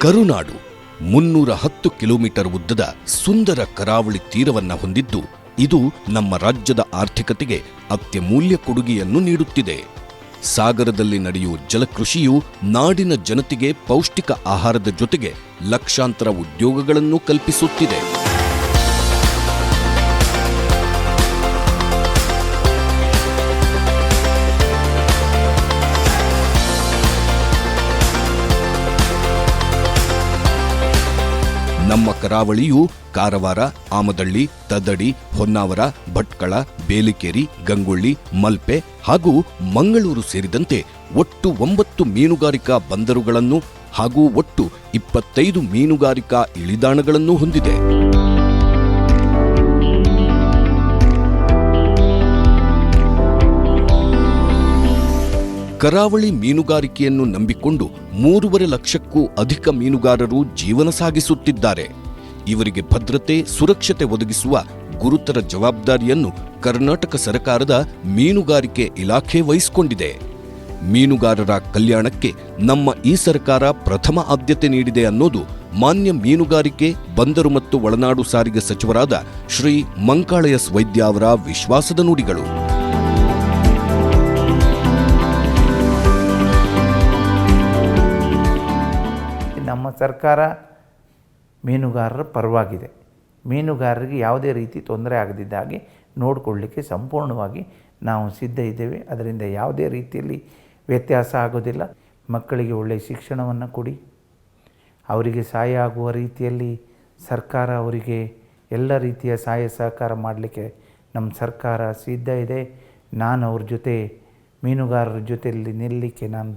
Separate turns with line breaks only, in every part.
ಕರುನಾಡು, ಮುನ್ನೂರ ಹತ್ತು ಕಿಲೋಮೀಟರ್ ಉದ್ದದ ಸುಂದರ ಕರಾವಳಿ ತೀರವನ್ನ ಹೊಂದಿದ್ದು, ಇದು ನಮ್ಮ ರಾಜ್ಯದ ಆರ್ಥಿಕತೆಗೆ ಅತ್ಯಮೂಲ್ಯ ಕೊಡುಗೆಯನ್ನು ನೀಡುತ್ತಿದೆ. ಸಾಗರದಲ್ಲಿ ನಡೆಯುವ ಜಲಕೃಷಿಯು ನಾಡಿನ ಜನತೆಗೆ ಪೌಷ್ಟಿಕ ಆಹಾರದ ಜೊತೆಗೆ ಲಕ್ಷಾಂತರ ಉದ್ಯೋಗಗಳನ್ನು ಕಲ್ಪಿಸುತ್ತಿದೆ. ನಮ್ಮ ಕರಾವಳಿಯು ಕಾರವಾರ, ಆಮದಳ್ಳಿ, ತದಡಿ, ಹೊನ್ನಾವರ, ಭಟ್ಕಳ, ಬೇಲಿಕೇರಿ, ಗಂಗೊಳ್ಳಿ, ಮಲ್ಪೆ ಹಾಗೂ ಮಂಗಳೂರು ಸೇರಿದಂತೆ ಒಟ್ಟು ಒಂಬತ್ತು ಮೀನುಗಾರಿಕಾ ಬಂದರುಗಳನ್ನು ಹಾಗೂ ಒಟ್ಟು ಇಪ್ಪತ್ತೈದು ಮೀನುಗಾರಿಕಾ ಇಳಿದಾಣಗಳನ್ನು ಹೊಂದಿದೆ. ಕರಾವಳಿ ಮೀನುಗಾರಿಕೆಯನ್ನು ನಂಬಿಕೊಂಡು ಮೂರುವರೆ ಲಕ್ಷಕ್ಕೂ ಅಧಿಕ ಮೀನುಗಾರರು ಜೀವನ ಸಾಗಿಸುತ್ತಿದ್ದಾರೆ. ಇವರಿಗೆ ಭದ್ರತೆ, ಸುರಕ್ಷತೆ ಒದಗಿಸುವ ಗುರುತರ ಜವಾಬ್ದಾರಿಯನ್ನು ಕರ್ನಾಟಕ ಸರ್ಕಾರದ ಮೀನುಗಾರಿಕೆ ಇಲಾಖೆ ವಹಿಸಿಕೊಂಡಿದೆ. ಮೀನುಗಾರರ ಕಲ್ಯಾಣಕ್ಕೆ ನಮ್ಮ ಈ ಸರ್ಕಾರ ಪ್ರಥಮ ಆದ್ಯತೆ ನೀಡಿದೆ ಅನ್ನೋದು ಮಾನ್ಯ ಮೀನುಗಾರಿಕೆ, ಬಂದರು ಮತ್ತು ಒಳನಾಡು ಸಾರಿಗೆ ಸಚಿವರಾದ ಶ್ರೀ ಮಂಕಾಳಯಸ್ ವೈದ್ಯ ಅವರ ವಿಶ್ವಾಸದ ನುಡಿಗಳು.
ನಮ್ಮ ಸರ್ಕಾರ ಮೀನುಗಾರರ ಪರವಾಗಿದೆ. ಮೀನುಗಾರರಿಗೆ ಯಾವುದೇ ರೀತಿ ತೊಂದರೆ ಆಗದಿದ್ದ ಹಾಗೆ ನೋಡಿಕೊಳ್ಳಿಕ್ಕೆ ಸಂಪೂರ್ಣವಾಗಿ ನಾವು ಸಿದ್ಧ ಇದ್ದೇವೆ. ಅದರಿಂದ ಯಾವುದೇ ರೀತಿಯಲ್ಲಿ ವ್ಯತ್ಯಾಸ ಆಗೋದಿಲ್ಲ. ಮಕ್ಕಳಿಗೆ ಒಳ್ಳೆಯ ಶಿಕ್ಷಣವನ್ನು ಕೊಡಿ. ಅವರಿಗೆ ಸಹಾಯ ಆಗುವ ರೀತಿಯಲ್ಲಿ ಸರ್ಕಾರ ಅವರಿಗೆ ಎಲ್ಲ ರೀತಿಯ ಸಹಾಯ ಸಹಕಾರ ಮಾಡಲಿಕ್ಕೆ ನಮ್ಮ ಸರ್ಕಾರ ಸಿದ್ಧ ಇದೆ. ನಾನು ಅವ್ರ ಜೊತೆ ಮೀನುಗಾರರ ಜೊತೆಯಲ್ಲಿ ನಿಲ್ಲಲಿಕ್ಕೆ ನಾನು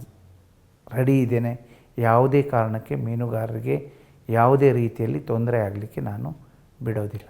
ರೆಡಿ ಇದ್ದೇನೆ. ಯಾವುದೇ ಕಾರಣಕ್ಕೆ ಮೀನುಗಾರರಿಗೆ ಯಾವುದೇ ರೀತಿಯಲ್ಲಿ ತೊಂದರೆ ಆಗಲಿಕ್ಕೆ ನಾನು ಬಿಡೋದಿಲ್ಲ.